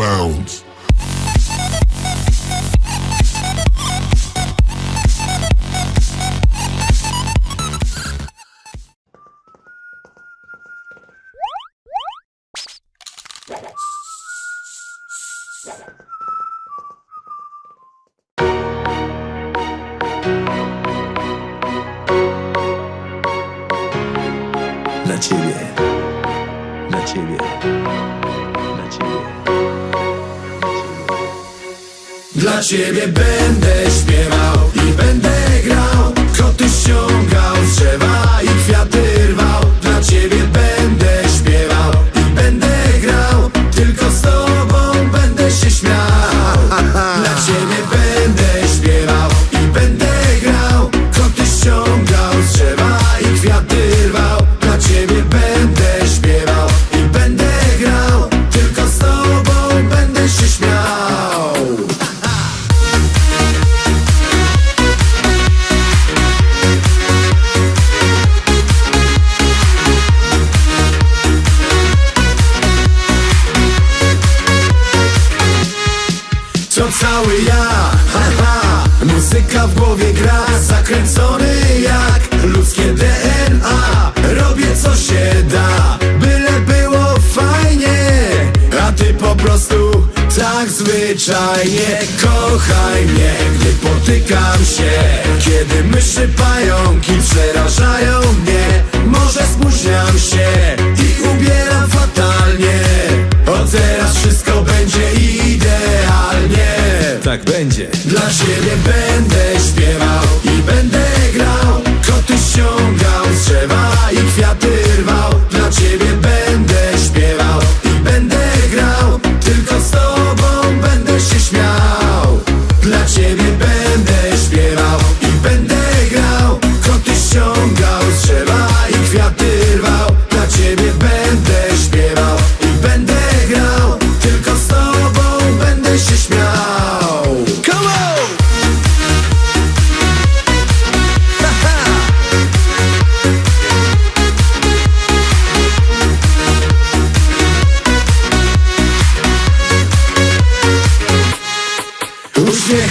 bounds. Dla ciebie będę śpiewał i będę grał. Koty ściągał z drzewa i kwiaty rwał. Dla ciebie będę śpiewał i będę grał. Tylko z tobą będę się śmiał. Dla ciebie będę śpiewał i będę grał. Koty ściągał z drzewa i kwiaty rwał. Dla ciebie będę śpiewał i będę grał. Tylko z tobą będę się śmiał To cały ja, haha Muzyka w głowie gra Zakręcony jak ludzkie DNA Robię co się da Byle było fajnie. A ty po prostu tak zwyczajnie. Kochaj mnie, gdy potykam się. Kiedy myszy pająki przerażają mnie Dla ciebie będę śpiewał i będę grał. Koty ściągał z drzewa i kwiaty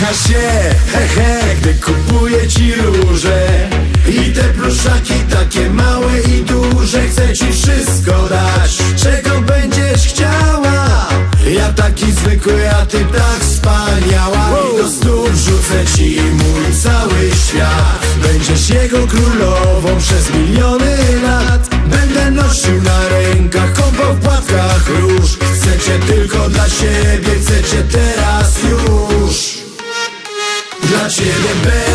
Uśmiecha się, he he, gdy kupuje ci róże. I te pluszaki takie małe i duże Chcę ci wszystko dać, czego będziesz chciała? Ja taki zwykły, a ty tak wspaniała. I do stóp rzucę ci mój cały świat. Będziesz jego królową przez miliony lat. Będę nosił na rękach, kąpał w płatkach róż. Chcę cię tylko dla siebie, chcę cię teraz już Dla ciebie będę